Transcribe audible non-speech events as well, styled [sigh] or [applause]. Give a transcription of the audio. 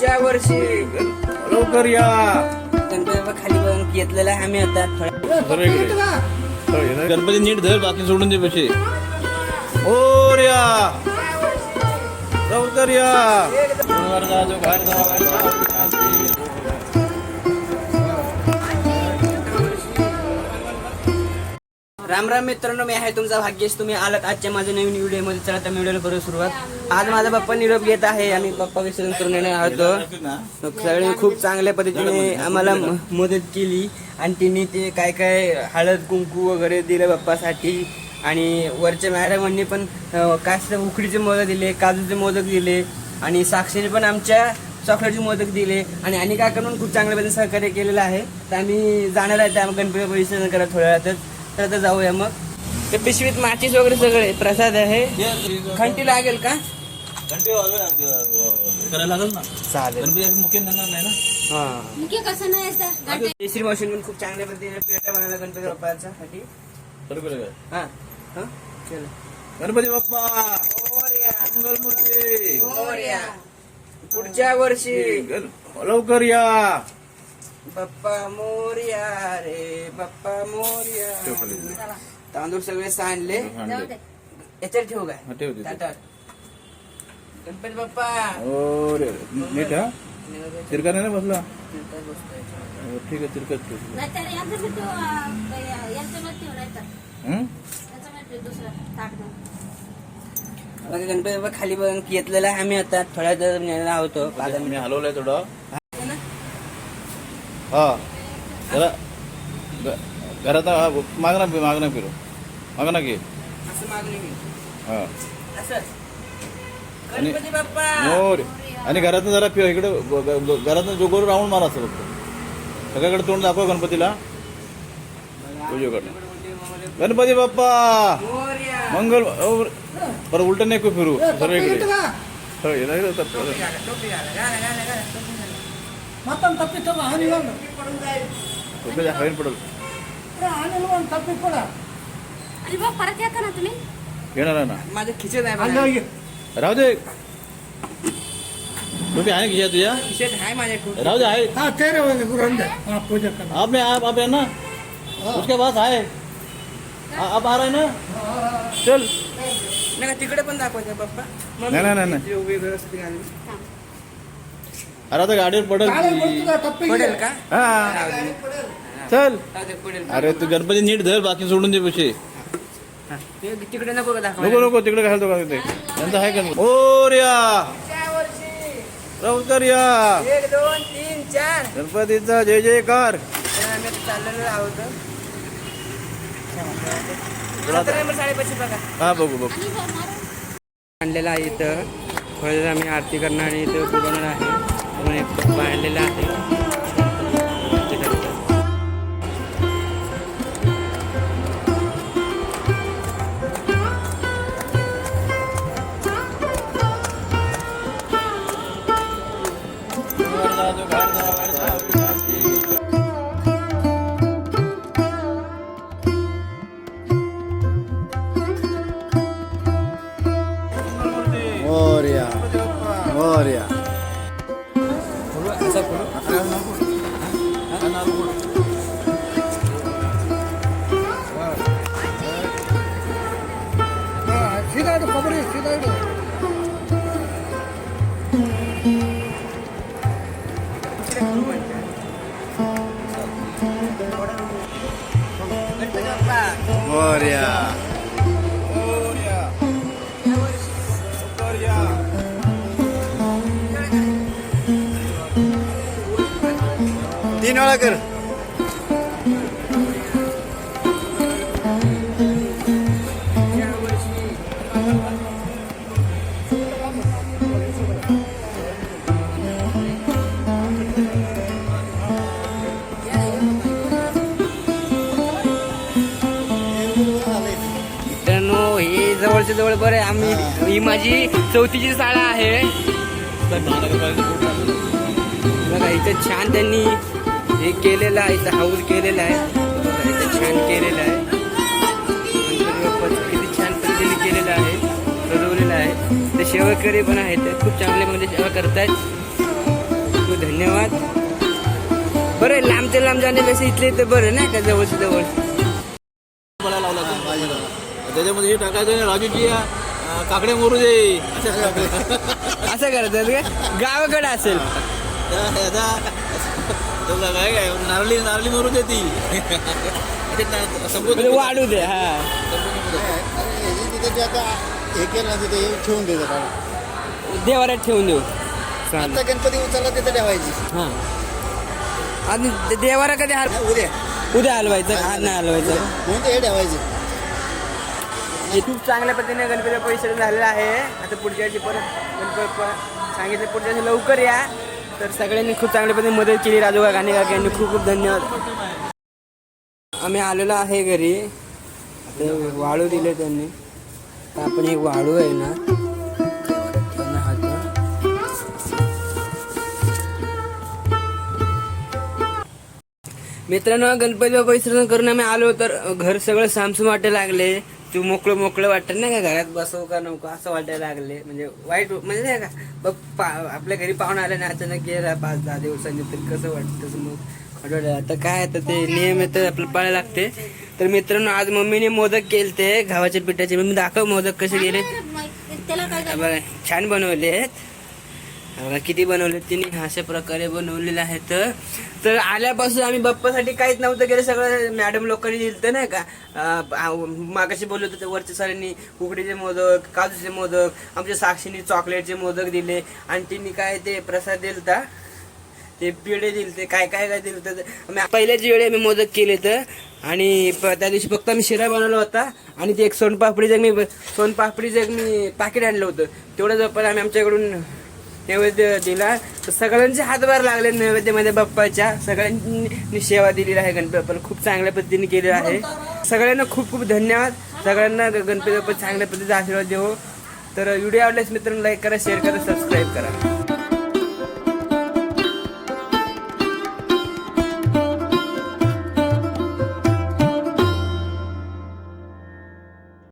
पुढच्या वर्षी. लवकर या. गणपती बाप्पा खाली बघून घेतलेला आहे आम्ही आता. इकडे. हो, हे. गणपती नीट धर बाकी सोडून दे पैसे. ओर या लवकर या. राम राम मित्रांनो मी आहे तुमचा भाग्येश. तुम्ही आलात आजच्या माझ्या नवीन व्हिडिओमध्ये. चला तर व्हिडिओला करू सुरुवात. आज माझा बाप्पा निरोप घेत आहे. आम्ही बाप्पा विसर्जन करून येणार आहोत. सगळ्यांनी खूप चांगल्या पद्धतीने आम्हाला मदत केली. आणि तिने ते काय काय हळद कुंकू वगैरे दिलं बाप्पासाठी आणि वरच्या मॅडमांनी पण कास्त उकडीचे मोदक दिले काजूचे मोदक दिले. आणि साक्षीने पण आमच्या चॉकलेटचे मोदक दिले. आणि आणि काय करून खूप चांगल्या पद्धतीने सहकार्य केलेलं आहे. तर आम्ही जाणार आहे त्या गणपती विसर्जन करा थोड्या वेळातच. तर आता जाऊया मग. ते पिशवीत माचीस वगैरे सगळे प्रसाद आहे. खंटी लागेल का? घंटे वाजवे, करायला लागेल ना? चालेल. हा. केसरी मशीन पण खूप चांगल्या पद्धतीने पेट्या बनवला गणपती बाप्पाच्या साठी? हा. हा? चला. गणपती बाप्पा! मोरया. पुढच्या वर्षी. लवकर या! बाप्पा मोरया रे बाप्पा मोरया. तांदूळ सगळे सांडले. याच्यात ठेवू हा, काय. ताटात. गणपती बाप्पा. ओ रे नीट हा. तिरका नाही ना बसला? हो, ठीक आहे तिरकत हं? गणपती बाप्पा खाली बघून घेतलेला आहे आम्ही आता. थोड्या वेळ नेला होतो. पाच मी हलवलंय थोडं. हा जरा ग- घरात हा, मागणा फि- मागणा फिरू मागणा घे असं मागणी मी हा असं आणि- गणपती बाप्पा हो रे आणि घरातनं जरा फिर इकडे घरातनं जोगोर राऊंड मारा असं फक्त सगळ्याकडे तोंड दाखव गणपतीला उजवीकडनं गणपती बाप्पा मोरया. मंगल ओ, बरं उलट नाही खूप फिरू सर्व इकडे ಮತ್ತೊಂದು ತಪ್ಪಿತ್ತಲ್ಲ ಹಾನಿಗೊಂದು ಹೈನ್ ಪಡಲ್ಲ ಹಾನಿಲ್ಲ ಒಂದು ತಪ್ಪಿ ಕೊಡ अरे बा परत या का ना तुम्ही ना माझं खिचत आहे बघा. राहू दे तुम्ही आहे घ्या तुझ्या खिचत आहे माझ्या खूप राहू दे आहे हा तेरे होते गुरु अंदर हा पूजा कर ना उसके पास आहे आ- आप आ रहा ना चल नाही का तिकडे पण दाखवायचं मग नाही, अरे आता गाडीवर पडल पडेल का? चल. अरे तू गणपती नीट धर बाकी सोडून दे पैसे. नको नको तिकडे घालतो का तिथे? त्यांचं आहे का ओ रिया. रवकर या एक दोन तीन चार. गणपतीचा जय जयकार. तर बघू. बघू आणलेला आहे इथं. फळ आम्ही आरती करणार आणि इथं बोलवणार आहे. म्हणून एक पप्पा आणलेला आहे ते करतात. సీదాడు కొబ్బరి సీదాడు गणपती बाप्पा मोर्या तीन वेळा कर जवळच्या जवळ बरं आहे. आम्ही ही माझी चौथीची शाळा आहे. बघा इथं छान त्यांनी हे केलेलं आहे इथं हाऊस केलेला आहे. इथं छान केलेलं आहे. किती छान पद्धतीने केलेलं आहे सजवलेलं आहे. ते शेवकरी पण आहेत खूप चांगले म्हणजे सेवा करतायत. धन्यवाद. बरं लांबच्या लांब जाण्यापेक्षा इथले तर बरं नाही का? जवळच्या जवळ. त्याच्यामध्ये हे टाकायचं राजूजी या, अं, काकडे मोरू दे. [laughs] असं टाकायचं. असं करतात का? गावाकडे असेल. काय काय नारळी नारळी मोरू दे ती. म्हणजे वाढू दे हा. तिथे आता हे केलं ना तिथे हे ठेवून काढून. देवाऱ्यात ठेवून देऊ. आता गणपती उचलला तिथे ठेवायची. हा. आणि देवारा कधी हल उद्या. उद्या हलवायचं आज नाही हलवायचं. म्हणून ते हे ठेवायचे. हे खूप चांगल्या पद्धतीने गणपती परिसर झालेला आहे. आता पुढच्या वर्षी परत गणपती सांगितलं पुढच्या वर्षी लवकर या. तर सगळ्यांनी खूप चांगल्या पद्धतीने मदत केली राजू गाणे काका यांनी खूप खूप धन्यवाद. आम्ही आलेलो आहे घरी. आता वाळू दिले त्यांनी. आपण एक वाळू आहे ना मित्रांनो गणपती बाप्पा विसर्जन करून आम्ही आलो तर घर सगळं सामसूम वाटायला लागले. तू मोकळं मोकळं वाटत नाही का घरात बसवू का नको असं वाटायला लागले? म्हणजे वाईट म्हणजे नाही का? बघ पा आपल्या घरी पाहुणा आले ना अचानक गेला पाच दहा दिवसांनी तर कसं वाटतं तसं मग. आता काय आता ते नियम तर आपल्याला पाळायला लागते. तर मित्रांनो आज मम्मीने मोदक केले ते गव्हाच्या पिठाचे. मी दाखव मोदक कसे गेले बघा छान बनवले आहेत बघा किती बनवले? तिने अशा प्रकारे बनवलेले आहेत. तर आल्यापासून आम्ही बाप्पासाठी काहीच नव्हतं केलं सगळं मॅडम लोकांनी दिलं नाही का? मागाशी बोललो होतं वरच्या सरांनी उकडीचे मोदक काजूचे मोदक आमच्या साक्षीने चॉकलेटचे मोदक दिले. आणि तिने काय ते प्रसाद दिलता? ते पिढे दिले ते काय काय काय दिलं तर पहिल्याच्या पहिल्याच वेळी आम्ही मोदक केले तर. आणि प- त्या दिवशी फक्त आम्ही शिरा बनवला होता. आणि ते एक सोनपापडीचं मी सोनपापडीचं एक मी पाकिट आणलं होतं. तेवढं जवळ आम्ही आमच्याकडून नैवेद्य दिला. तर सगळ्यांचे हातभार लागले नैवेद्यामध्ये बाप्पाच्या. सगळ्यांनी सेवा दिलेली आहे गणपती बाप्पाला. खूप चांगल्या पद्धतीने केलेलं आहे. सगळ्यांना खूप खूप धन्यवाद. सगळ्यांना गणपती बाप्पा चांगल्या पद्धतीचा आशीर्वाद देऊ. तर व्हिडिओ आवडल्यास मित्रांनो लाईक करा शेअर करा सबस्क्राईब करा.